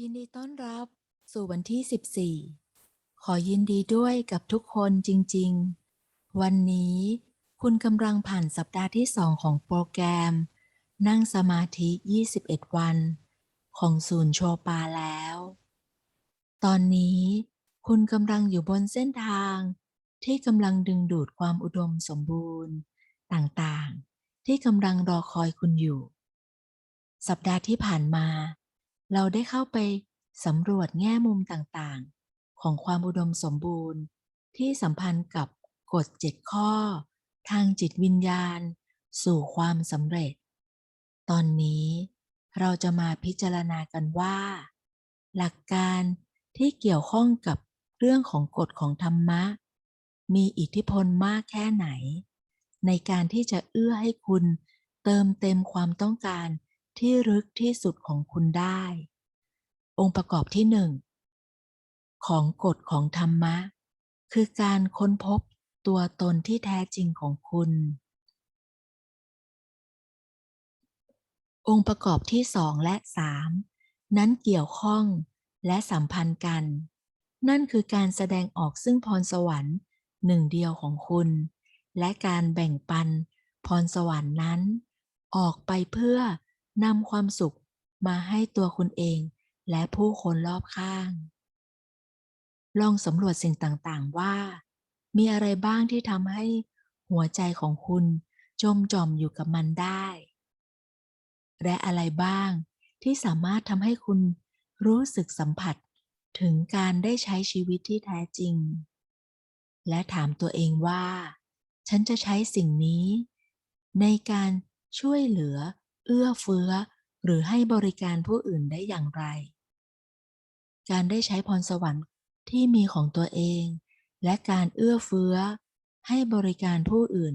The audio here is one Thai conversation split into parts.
ยินดีต้อนรับสู่วันที่ 14 ขอยินดีด้วยกับทุกคนจริง ๆ วันนี้คุณกำลังผ่านสัปดาห์ที่ 2 ของโปรแกรม นั่งสมาธิ 21 วัน ของศูนย์โชปาแล้ว ตอนนี้คุณกำลังอยู่บนเส้นทาง ที่กำลังดึงดูดความอุดมสมบูรณ์ ต่างๆ ที่กำลังรอคอยคุณอยู่ สัปดาห์ที่ผ่านมา เราได้เข้าไปสำรวจแง่มุมต่างๆ ของความอุดมสมบูรณ์ ที่สัมพันธ์กับกฎเจ็ดข้อ ทางจิตวิญญาณ สู่ความสำเร็จ ตอนนี้เราจะมาพิจารณากันว่า หลักการที่เกี่ยวข้องกับเรื่องของกฎของธรรมะ มีอิทธิพลมากแค่ไหน ในการที่จะเอื้อให้คุณเติมเต็มความต้องการ ที่ลึกที่สุดของคุณได้ องค์ประกอบที่หนึ่งของกฎของธรรมะ คือการค้นพบตัวตนที่แท้จริงของคุณ องค์ประกอบที่สองและสามนั้นเกี่ยวข้องและสัมพันธ์กัน นั่นคือการแสดงออกซึ่งพรสวรรค์หนึ่งเดียวของคุณ และการแบ่งปันพรสวรรค์นั้น ออกไปเพื่อ นำความสุขมาให้ตัวคุณเองและผู้คนรอบข้าง ลองสำรวจสิ่งต่างๆว่า มีอะไรบ้างที่ทำให้หัวใจของคุณจมจอมอยู่กับมันได้ และอะไรบ้างที่สามารถทำให้คุณรู้สึกสัมผัสถึงการได้ใช้ชีวิตที่แท้จริง และถามตัวเองว่า ฉันจะใช้สิ่งนี้ ในการช่วยเหลือ เอื้อเฟื้อ หรือให้บริการผู้อื่นได้อย่างไร การได้ใช้พรสวรรค์ที่มีของตัวเอง และการเอื้อเฟื้อ ให้บริการผู้อื่น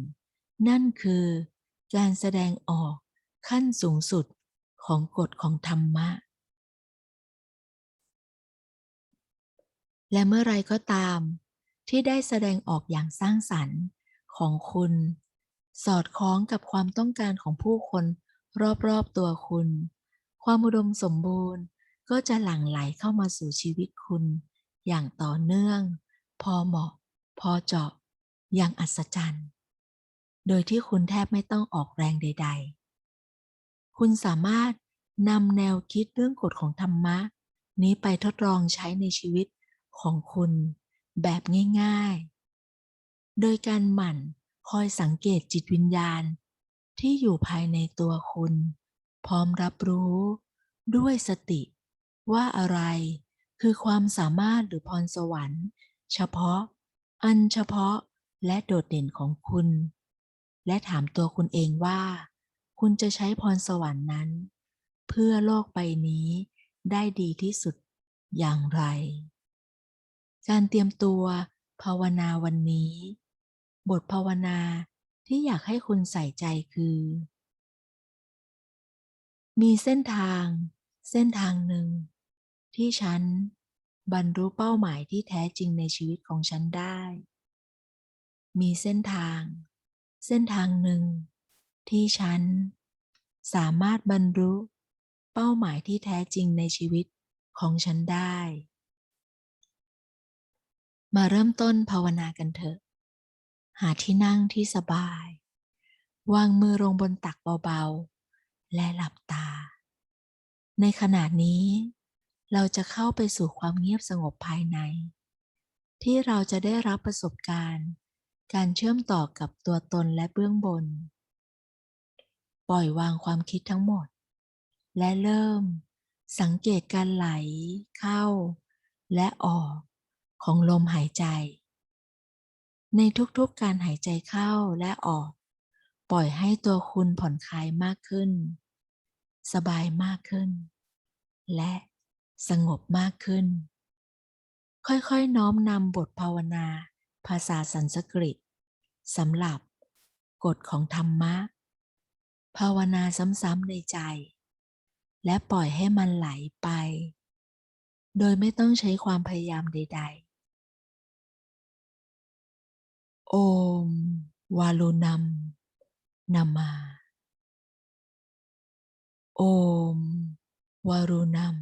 นั่นคือการแสดงออกขั้นสูงสุดของกฎของธรรมะ และเมื่อไรก็ตาม ที่ได้แสดงออกอย่างสร้างสรรค์ของคุณ สอดคล้องกับความต้องการของผู้คน รอบๆตัวคุณ ความอุดมสมบูรณ์ก็จะหลั่งไหลเข้ามาสู่ชีวิตคุณ อย่างต่อเนื่อง พอเหมาะ พอเจาะ อย่างอัศจรรย์ โดยที่คุณแทบไม่ต้องออกแรงใด ๆ คุณสามารถนำแนวคิดเรื่องกฎของธรรมะ นี้ไปทดลองใช้ในชีวิตของคุณแบบง่าย ๆ โดยการหมั่นคอยสังเกตจิตวิญญาณ ที่อยู่ภายในตัวคุณ พร้อมรับรู้ ด้วยสติ ว่าอะไรคือความสามารถหรือพรสวรรค์ เฉพาะ อันเฉพาะและโดดเด่นของคุณ และถามตัวคุณเองว่า คุณจะใช้พรสวรรค์นั้น เพื่อโลกใบนี้ได้ดีที่สุดอย่างไร การเตรียมตัวภาวนาวันนี้ บทภาวนา ที่อยากให้คุณใส่ใจคือ มีเส้นทาง เส้นทางหนึ่ง ที่ฉันบรรลุเป้าหมายที่แท้จริงในชีวิตของฉันได้ มีเส้นทาง เส้นทางหนึ่ง ที่ฉัน สามารถบรรลุเป้าหมายที่แท้จริงในชีวิตของฉันได้ มาเริ่มต้นภาวนากันเถอะ หาที่นั่งที่สบาย วางมือลงบนตักเบาๆ และหลับตา ในขณะนี้ เราจะเข้าไปสู่ความเงียบสงบภายใน ที่เราจะได้รับประสบการณ์ การเชื่อมต่อกับตัวตนและเบื้องบน ปล่อยวางความคิดทั้งหมด และเริ่ม สังเกตการไหล เข้า และออกของลมหายใจ ในทุกๆการหายใจเข้าและออก ปล่อยให้ตัวคุณผ่อนคลายมากขึ้น สบายมากขึ้น และสงบมากขึ้น ค่อยๆน้อมนำบทภาวนา ภาษาสันสกฤตสำหรับกฎของธรรมะ ภาวนาซ้ำๆในใจ และปล่อยให้มันไหลไป โดยไม่ต้องใช้ความพยายามใด ๆ โอม วาลุนัมนามา โอม วารุนัม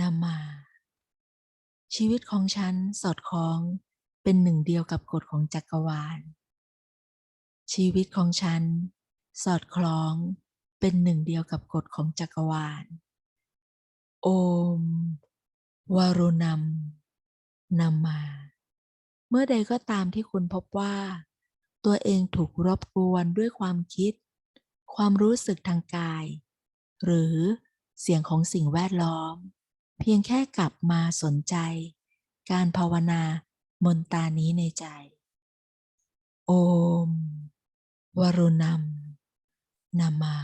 นำมา ชีวิตของฉันสอดคล้องเป็นหนึ่งเดียวกับกฎของจักรวาล ชีวิตของฉัน สอดคล้องเป็นหนึ่งเดียวกับกฎของจักรวาล โอม วารุนัมนำมา เมื่อใดก็ตามที่คุณพบว่า ตัวเองถูกรบกวนด้วยความคิด ความรู้สึกทางกาย หรือเสียงของสิ่งแวดล้อม เพียงแค่กลับมาสนใจ การภาวนามนตานี้ในใจ โอม วรุณัมนามา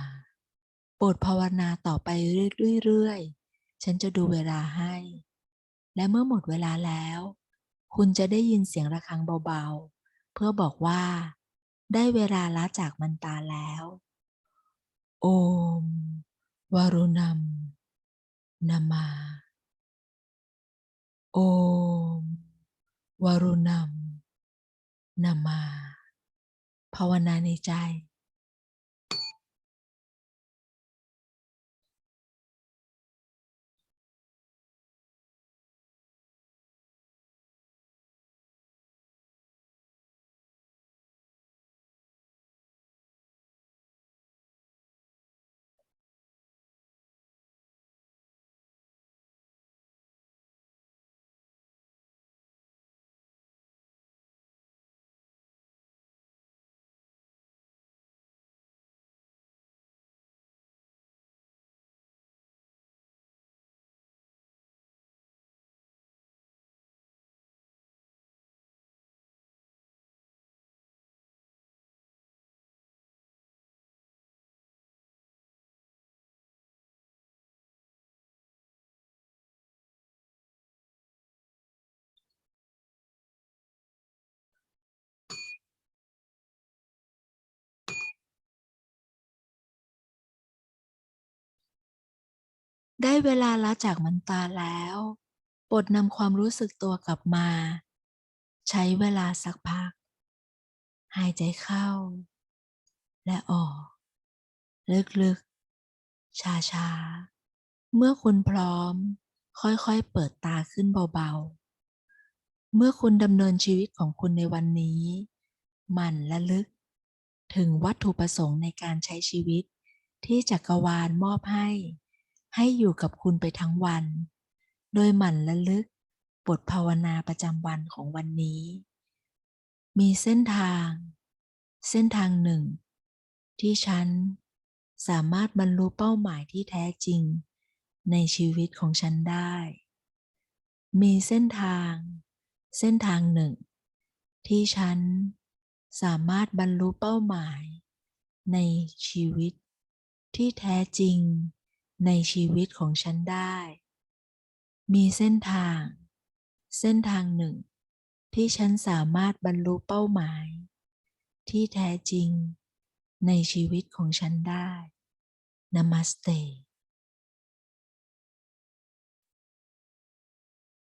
โปรดภาวนาต่อไปเรื่อยๆ ฉันจะดูเวลาให้ และเมื่อหมดเวลาแล้ว คุณจะได้ยินเสียงระฆังเบาๆ เพื่อบอกว่า ได้เวลาละจากมันตาแล้ว โอม วรุณัมนามา โอม วรุณัมนามา ภาวนาในใจ ได้เวลาละจากมันตาแล้วปรดนำความรู้สึกตัวกลับมา ใช้เวลาสักพัก หายใจเข้า และออก ลึกๆ ช้าๆ เมื่อคุณพร้อม ค่อยๆ เปิดตาขึ้นเบาๆ เมื่อคุณดำเนินชีวิตของคุณในวันนี้ มันและลึก ถึงวัตถุประสงค์ในการใช้ชีวิตที่จักรวาลมอบให้ ให้อยู่กับคุณไปทั้งวัน โดยหมั่นและลึกบทภาวนาประจำวันของวันนี้ มีเส้นทาง เส้นทางหนึ่ง ที่ฉันสามารถบรรลุเป้าหมายที่แท้จริง ในชีวิตของฉันได้ มีเส้นทาง เส้นทางหนึ่ง ที่ฉันสามารถบรรลุเป้าหมาย ในชีวิตที่แท้จริง ในชีวิตของฉันได้ มีเส้นทาง เส้นทางหนึ่ง ที่ฉันสามารถบรรลุเป้าหมาย ที่แท้จริงในชีวิตของฉันได้นามาสเต